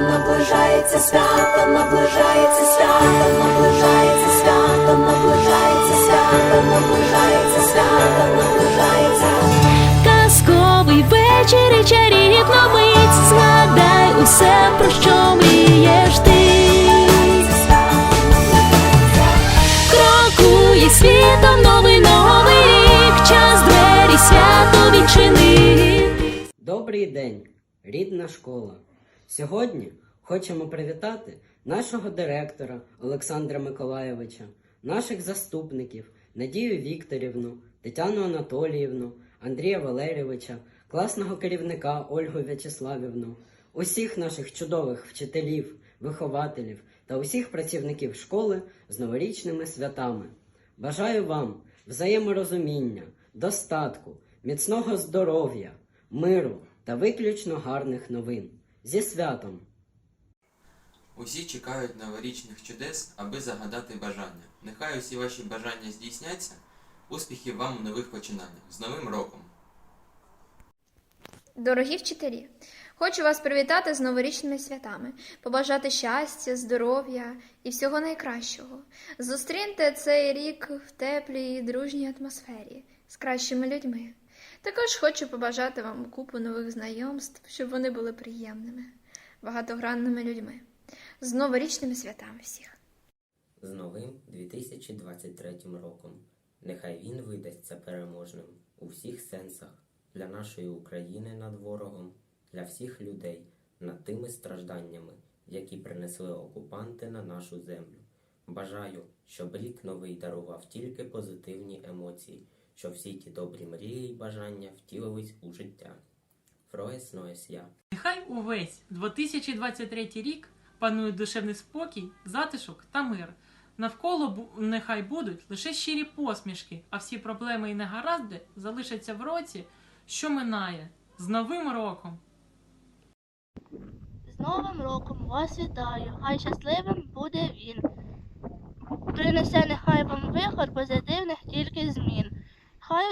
наближається свято, наближається свято, наближається свято, наближається свято, наближається свято, наближається. Казковий вечір і чарівна мить Згадай усе, про що мрієш ти Крокує світом новий новий рік Час двері свято відчинити Добрий день, рідна школа. Сьогодні хочемо привітати нашого директора Олександра Миколаєвича, наших заступників Надію Вікторівну, Тетяну Анатоліївну, Андрія Валерійовича, класного керівника Ольгу В'ячеславівну, усіх наших чудових вчителів, вихователів та усіх працівників школи з новорічними святами. Бажаю вам взаєморозуміння, достатку, міцного здоров'я, миру та виключно гарних новин. Зі святом! Усі чекають новорічних чудес, аби загадати бажання. Нехай усі ваші бажання здійсняться. Успіхів вам у нових починаннях. З Новим роком! Дорогі вчителі, хочу вас привітати з новорічними святами, побажати щастя, здоров'я і всього найкращого. Зустріньте цей рік в теплій і дружній атмосфері з кращими людьми. Також хочу побажати вам купу нових знайомств, щоб вони були приємними, багатогранними людьми. З новорічними святами всіх! з новим 2023 роком. Нехай він видасться переможним у всіх сенсах для нашої України над ворогом, для всіх людей над тими стражданнями, які принесли окупанти на нашу землю. Бажаю, щоб рік новий дарував тільки позитивні емоції, щоб всі ті добрі мрії й бажання втілились у життя. Фроес Ноес Я. Нехай увесь 2023 рік панує душевний спокій, затишок та мир. Навколо бу- нехай будуть лише щирі посмішки, а всі проблеми і негаразди залишаться в році, що минає. З Новим роком! З Новим роком вас вітаю, хай щасливим буде він. Принесе нехай вам вихор. Хай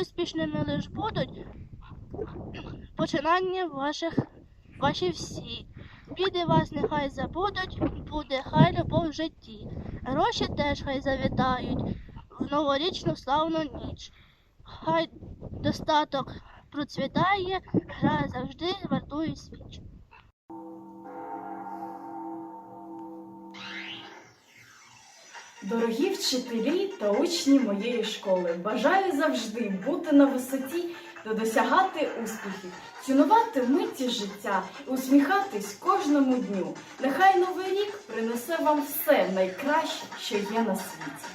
успішними лиш будуть починання ваших, ваші всі. Біди вас нехай забудуть, буде хай любов в житті. Гроші теж хай завітають в новорічну славну ніч. Хай достаток процвітає, гра завжди вартує свіч. Дорогі вчителі та учні моєї школи, бажаю завжди бути на висоті та досягати успіхів, цінувати миті життя і усміхатись кожному дню. Нехай новий рік принесе вам все найкраще, що є на світі.